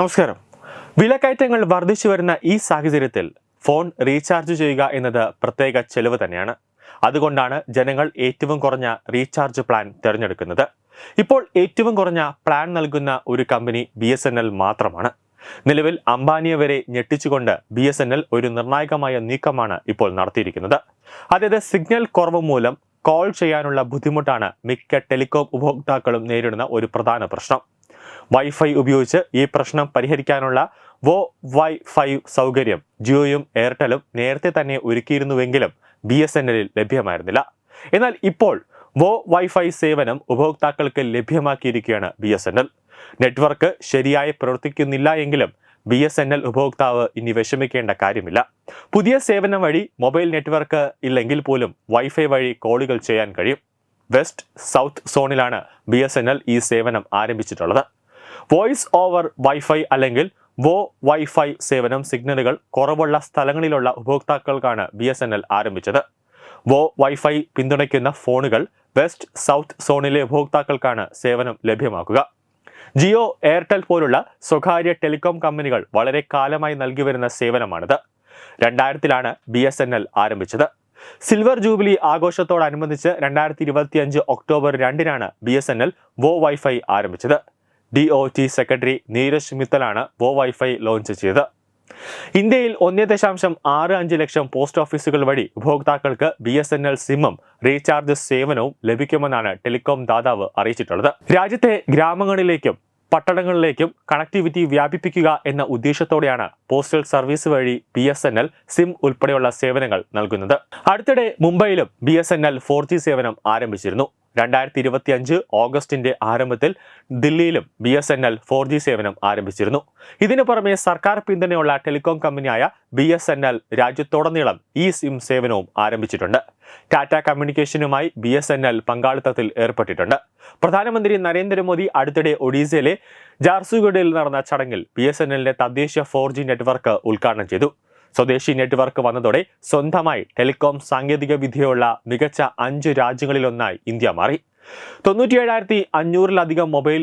നമസ്കാരം. വിലക്കയറ്റങ്ങൾ വർദ്ധിച്ചു വരുന്ന ഈ സാഹചര്യത്തിൽ ഫോൺ റീചാർജ് ചെയ്യുക എന്നത് പ്രത്യേക ചെലവ് തന്നെയാണ്. അതുകൊണ്ടാണ് ജനങ്ങൾ ഏറ്റവും കുറഞ്ഞ റീചാർജ് പ്ലാൻ തിരഞ്ഞെടുക്കുന്നത്. ഇപ്പോൾ ഏറ്റവും കുറഞ്ഞ പ്ലാൻ നൽകുന്ന ഒരു കമ്പനി ബി മാത്രമാണ്. നിലവിൽ അംബാനിയെ വരെ ഞെട്ടിച്ചുകൊണ്ട് ബി എസ് എൻ എൽ ഒരു നിർണായകമായ നീക്കമാണ് ഇപ്പോൾ നടത്തിയിരിക്കുന്നത്. അതായത് സിഗ്നൽ കുറവ് മൂലം കോൾ ചെയ്യാനുള്ള ബുദ്ധിമുട്ടാണ് മിക്ക ടെലികോം ഉപഭോക്താക്കളും നേരിടുന്ന ഒരു പ്രധാന പ്രശ്നം. വൈഫൈ ഉപയോഗിച്ച് ഈ പ്രശ്നം പരിഹരിക്കാനുള്ള വോ വൈ ഫൈവ് സൗകര്യം ജിയോയും എയർടെലും നേരത്തെ തന്നെ ഒരുക്കിയിരുന്നുവെങ്കിലും ബി എസ് എൻ എല്ലിൽ ലഭ്യമായിരുന്നില്ല. എന്നാൽ ഇപ്പോൾ വോ വൈഫൈ സേവനം ഉപഭോക്താക്കൾക്ക് ലഭ്യമാക്കിയിരിക്കുകയാണ് B S N L network ശരിയായി പ്രവർത്തിക്കുന്നില്ല എങ്കിലും ബി എസ് എൻ എൽ ഉപഭോക്താവ് ഇനി വിഷമിക്കേണ്ട കാര്യമില്ല. പുതിയ സേവനം വഴി മൊബൈൽ നെറ്റ്വർക്ക് ഇല്ലെങ്കിൽ പോലും വൈഫൈ വഴി കോളുകൾ ചെയ്യാൻ കഴിയും. വെസ്റ്റ് സൗത്ത് സോണിലാണ് ബി എസ് എൻ എൽ ഈ സേവനം ആരംഭിച്ചിട്ടുള്ളത്. വോയിസ് ഓവർ വൈഫൈ അല്ലെങ്കിൽ വോ വൈഫൈ സേവനം സിഗ്നലുകൾ കുറവുള്ള സ്ഥലങ്ങളിലുള്ള ഉപഭോക്താക്കൾക്കാണ് ബി എസ് എൻ എൽ ആരംഭിച്ചത്. വോ വൈഫൈ പിന്തുണയ്ക്കുന്ന ഫോണുകൾ വെസ്റ്റ് സൗത്ത് സോണിലെ ഉപഭോക്താക്കൾക്കാണ് സേവനം ലഭ്യമാക്കുക. ജിയോ എയർടെൽ പോലുള്ള സ്വകാര്യ ടെലികോം കമ്പനികൾ വളരെ കാലമായി നൽകി വരുന്ന സേവനമാണിത്. രണ്ടായിരത്തിലാണ് ബി എസ് എൻ എൽ ആരംഭിച്ചത്. സിൽവർ ജൂബിലി ആഘോഷത്തോടനുബന്ധിച്ച് രണ്ടായിരത്തി ഇരുപത്തിയഞ്ച് ഒക്ടോബർ രണ്ടിനാണ് B S N L VoWiFi ആരംഭിച്ചത്. D O T secretary Neeraj മിത്തലാണ് VoWiFi launch ചെയ്തത്. ഇന്ത്യയിൽ ഒന്നേ ദശാംശം ആറ് അഞ്ച് ലക്ഷം പോസ്റ്റ് ഓഫീസുകൾ വഴി ഉപഭോക്താക്കൾക്ക് ബി എസ് എൻ എൽ സിമ്മും റീചാർജ് സേവനവും ലഭിക്കുമെന്നാണ് ടെലികോം ദാതാവ് അറിയിച്ചിട്ടുള്ളത്. രാജ്യത്തെ ഗ്രാമങ്ങളിലേക്കും പട്ടണങ്ങളിലേക്കും കണക്ടിവിറ്റി വ്യാപിപ്പിക്കുക എന്ന ഉദ്ദേശത്തോടെയാണ് പോസ്റ്റൽ സർവീസ് വഴി B S N L SIM ഉൾപ്പെടെയുള്ള സേവനങ്ങൾ നൽകുന്നത്. അടുത്തിടെ മുംബൈയിലും B S N L four G സേവനം ആരംഭിച്ചിരുന്നു. രണ്ടായിരത്തി ഇരുപത്തി അഞ്ച് ഓഗസ്റ്റിന്റെ ആരംഭത്തിൽ ദില്ലിയിലും B S N L four G സേവനം ആരംഭിച്ചിരുന്നു. ഇതിനു പുറമെ സർക്കാർ പിന്തുണയുള്ള ടെലികോം കമ്പനിയായ ബി എസ് എൻ എൽ രാജ്യത്തോടനീളം ഈ സിം സേവനവും ആരംഭിച്ചിട്ടുണ്ട്. ടാറ്റ കമ്മ്യൂണിക്കേഷനുമായി ബി എസ് എൻ എൽ പങ്കാളിത്തത്തിൽ ഏർപ്പെട്ടിട്ടുണ്ട്. പ്രധാനമന്ത്രി നരേന്ദ്രമോദി അടുത്തിടെ ഒഡീസയിലെ ജാർസുഗഡിൽ നടന്ന ചടങ്ങിൽ ബി എസ് എൻ എല്ലിന്റെ തദ്ദേശീയ ഫോർ ജി നെറ്റ്വർക്ക് ഉദ്ഘാടനം ചെയ്തു. സ്വദേശി നെറ്റ്വർക്ക് വന്നതോടെ സ്വന്തമായി ടെലികോം സാങ്കേതിക വിദ്യയുള്ള മികച്ച അഞ്ച് രാജ്യങ്ങളിലൊന്നായി ഇന്ത്യ മാറി. തൊണ്ണൂറ്റിയേഴായിരത്തി അഞ്ഞൂറിലധികം മൊബൈൽ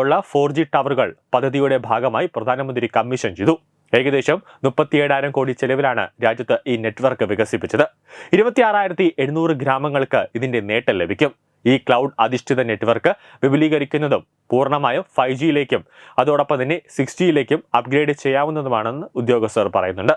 ഉള്ള ഫോർ ജി ടവറുകൾ പദ്ധതിയുടെ ഭാഗമായി പ്രധാനമന്ത്രി കമ്മീഷൻ ചെയ്തു. ഏകദേശം മുപ്പത്തിയേഴായിരം കോടി ചെലവിലാണ് രാജ്യത്ത് ഈ നെറ്റ്വർക്ക് വികസിപ്പിച്ചത്. ഇരുപത്തിയാറായിരത്തി എഴുന്നൂറ് ഗ്രാമങ്ങൾക്ക് ഇതിന്റെ നേട്ടം ലഭിക്കും. ഈ ക്ലൗഡ് അധിഷ്ഠിത നെറ്റ്വർക്ക് വിപുലീകരിക്കുന്നതും പൂർണമായും ഫൈവ് ജിയിലേക്കും അതോടൊപ്പം തന്നെ സിക്സ് ജിയിലേക്കും അപ്ഗ്രേഡ് ചെയ്യാവുന്നതുമാണെന്ന് ഉദ്യോഗസ്ഥർ പറയുന്നുണ്ട്.